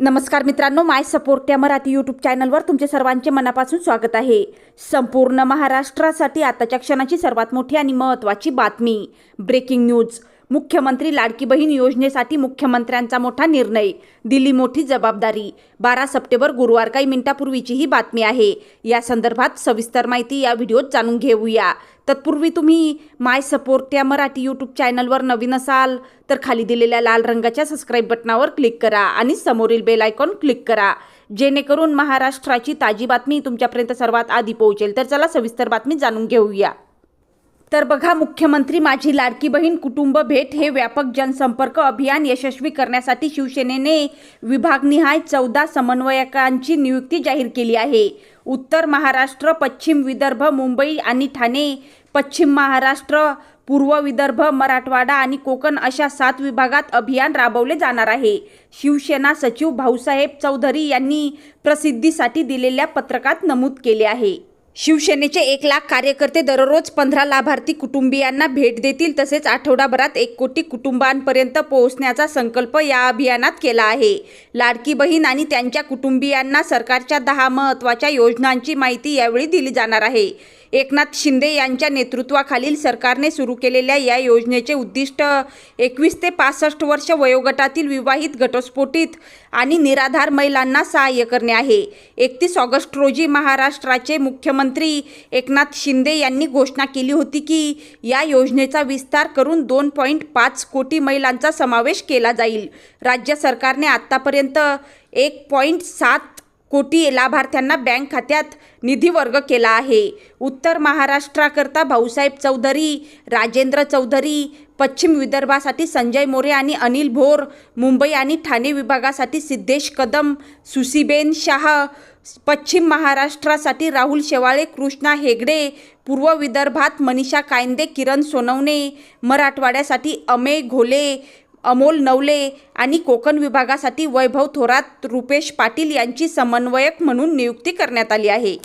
नमस्कार मित्रांनो माय सपोर्ट या मराठी यूट्यूब चॅनलवर तुमचे सर्वांचे मनापासून स्वागत आहे. संपूर्ण महाराष्ट्रासाठी आताच्या क्षणाची सर्वात मोठी आणि महत्त्वाची बातमी. Breaking news. मुख्यमंत्री लाडकी बहीण योजनेसाठी मुख्यमंत्र्यांचा मोठा निर्णय. दिली मोठी जबाबदारी. बारा सप्टेंबर गुरुवार काही मिनिटापूर्वीची ही बातमी आहे. या संदर्भात सविस्तर माहिती या व्हिडिओत जाणून घेऊया. तत्पूर्वी तुम्ही माय सपोर्ट या मराठी यूट्यूब चॅनलवर नवीन असाल तर खाली दिलेल्या लाल रंगाच्या सबस्क्राईब बटनावर क्लिक करा आणि समोरील बेल आयकॉन क्लिक करा. जेणेकरून महाराष्ट्राची ताजी बातमी तुमच्यापर्यंत सर्वात आधी पोहोचेल. तर चला सविस्तर बातमी जाणून घेऊया. तर बघा मुख्यमंत्री माझी लाडकी बहीण कुटुंब भेट हे व्यापक जनसंपर्क अभियान यशस्वी करण्यासाठी शिवसेनेने विभागनिहाय चौदा समन्वयकांची नियुक्ती जाहीर केली आहे. उत्तर महाराष्ट्र पश्चिम विदर्भ मुंबई आणि ठाणे पश्चिम महाराष्ट्र पूर्व विदर्भ मराठवाडा आणि कोकण अशा सात विभागात अभियान राबवले जाणार आहे. शिवसेना सचिव भाऊसाहेब चौधरी यांनी प्रसिद्धीसाठी दिलेल्या पत्रकात नमूद केले आहे. शिवसेनेचे एक लाख कार्यकर्ते दररोज पंधरा लाभार्थी कुटुंबियांना भेट देतील तसेच आठवडाभरात एक कोटी कुटुंबांपर्यंत पोहोचण्याचा संकल्प या अभियानात केला आहे. लाडकी बहीण आणि त्यांच्या कुटुंबियांना सरकारच्या दहा महत्त्वाच्या योजनांची माहिती यावेळी दिली जाणार आहे. एकनाथ शिंदे यांच्या नेतृत्वाखालील सरकारने सुरू केलेल्या या योजनेचे उद्दिष्ट एकवीस ते पासष्ट वर्ष वयोगटातील विवाहित घटस्फोटित आणि निराधार महिलांना सहाय्य करणे आहे. एकतीस ऑगस्ट रोजी महाराष्ट्राचे मुख्यमंत्री एकनाथ शिंदे यांनी घोषणा केली होती की या योजनेचा विस्तार करून दोन पॉईंट पाच कोटी महिलांचा समावेश केला जाईल. राज्य सरकारने आत्तापर्यंत एक पॉईंट सात कोटी लाभार्थ्यांना बँक खात्यात निधी वर्ग केला आहे. उत्तर महाराष्ट्राकरता भाऊसाहेब चौधरी राजेंद्र चौधरी पश्चिम विदर्भासाठी संजय मोरे आणि अनिल भोर मुंबई आणि ठाणे विभागासाठी सिद्धेश कदम सुसीबेन शाह पश्चिम महाराष्ट्रासाठी राहुल शेवाळे कृष्णा हेगडे पूर्व विदर्भात मनीषा कायंदे किरण सोनवणे मराठवाड्यासाठी अमे घोले अमोल नवले आणि कोकण विभागासाठी वैभव थोरात रुपेश पाटील यांची समन्वयक म्हणून नियुक्ती करण्यात आली आहे.